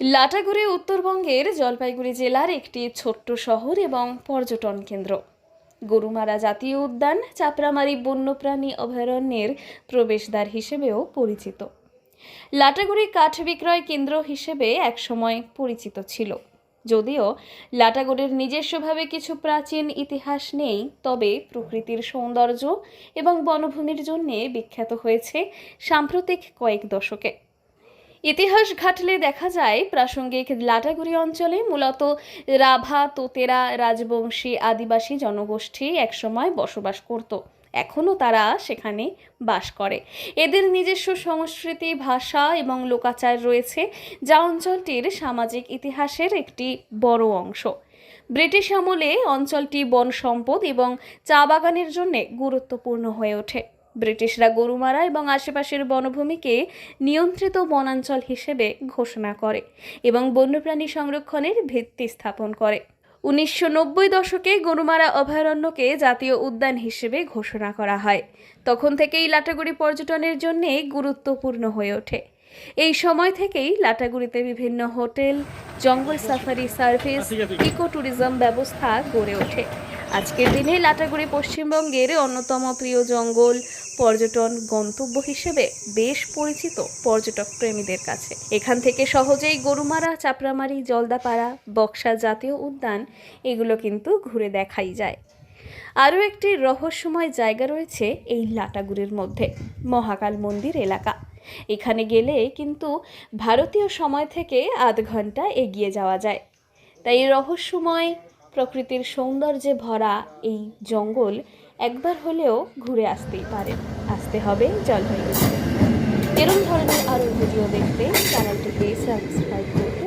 লাটাগুড়ি উত্তরবঙ্গের জলপাইগুড়ি জেলার একটি ছোট্ট শহর এবং পর্যটন কেন্দ্র। গরুমারা জাতীয় উদ্যান চাপড়ামারি বন্যপ্রাণী অভয়ারণ্যের প্রবেশদ্বার হিসেবেও পরিচিত। লাটাগুড়ি কাঠ বিক্রয় কেন্দ্র হিসেবে একসময় পরিচিত ছিল। যদিও লাটাগুড়ির নিজস্বভাবে কিছু প্রাচীন ইতিহাস নেই, তবে প্রকৃতির সৌন্দর্য এবং বনভূমির জন্যে বিখ্যাত হয়েছে সাম্প্রতিক কয়েক দশকে। ইতিহাস ঘাটলে দেখা যায়, প্রাসঙ্গিক লাটাগুড়ি অঞ্চলে মূলত রাভা, তোতেরা, রাজবংশী আদিবাসী জনগোষ্ঠী একসময় বসবাস করত। এখনও তারা সেখানে বাস করে। এদের নিজস্ব সংস্কৃতি, ভাষা এবং লোকাচার রয়েছে, যা অঞ্চলটির সামাজিক ইতিহাসের একটি বড় অংশ। ব্রিটিশ আমলে অঞ্চলটি বন সম্পদ এবং চা বাগানের জন্য গুরুত্বপূর্ণ হয়ে ওঠে। ব্রিটিশরা গরুমারা এবং আশেপাশের বনভূমিকে নিয়ন্ত্রিত বনাঞ্চল হিসেবে ঘোষণা করে এবং বন্যপ্রাণী সংরক্ষণের ভিত্তি স্থাপন করে। উনিশশো নব্বই দশকে গরুমারা অভয়ারণ্যকে জাতীয় উদ্যান হিসেবে ঘোষণা করা হয়। তখন থেকেই লাটাগুড়ি পর্যটনের জন্য গুরুত্বপূর্ণ হয়ে ওঠে। এই সময় থেকেই লাটাগুড়িতে বিভিন্ন হোটেল, জঙ্গল সাফারি সার্ভিস ইকো ট্যুরিজম ব্যবস্থা গড়ে ওঠে। আজকের দিনে লাটাগুড়ি পশ্চিমবঙ্গের অন্যতম প্রিয় জঙ্গল পর্যটন গন্তব্য হিসেবে বেশ পরিচিত পর্যটক প্রেমীদের কাছে। এখান থেকে সহজেই গরুমারা, চাপড়ামারি, জলদাপাড়া, বক্সা জাতীয় উদ্যান এগুলো কিন্তু ঘুরে দেখাই যায়। আরও একটি রহস্যময় জায়গা রয়েছে এই লাটাগুড়ির মধ্যে, মহাকাল মন্দির এলাকা। এখানে গেলে কিন্তু ভারতীয় সময় থেকে আধ ঘণ্টা এগিয়ে যাওয়া যায়। তাই রহস্যময় প্রকৃতির সৌন্দর্যে ভরা এই জঙ্গল একবার হলেও ঘুরে আসতেই পারে। আসতে হবে জলপাইগুড়িতে এরকম ধরনের আরও ভিডিও দেখতে চ্যানেলটিকে সাবস্ক্রাইব করতে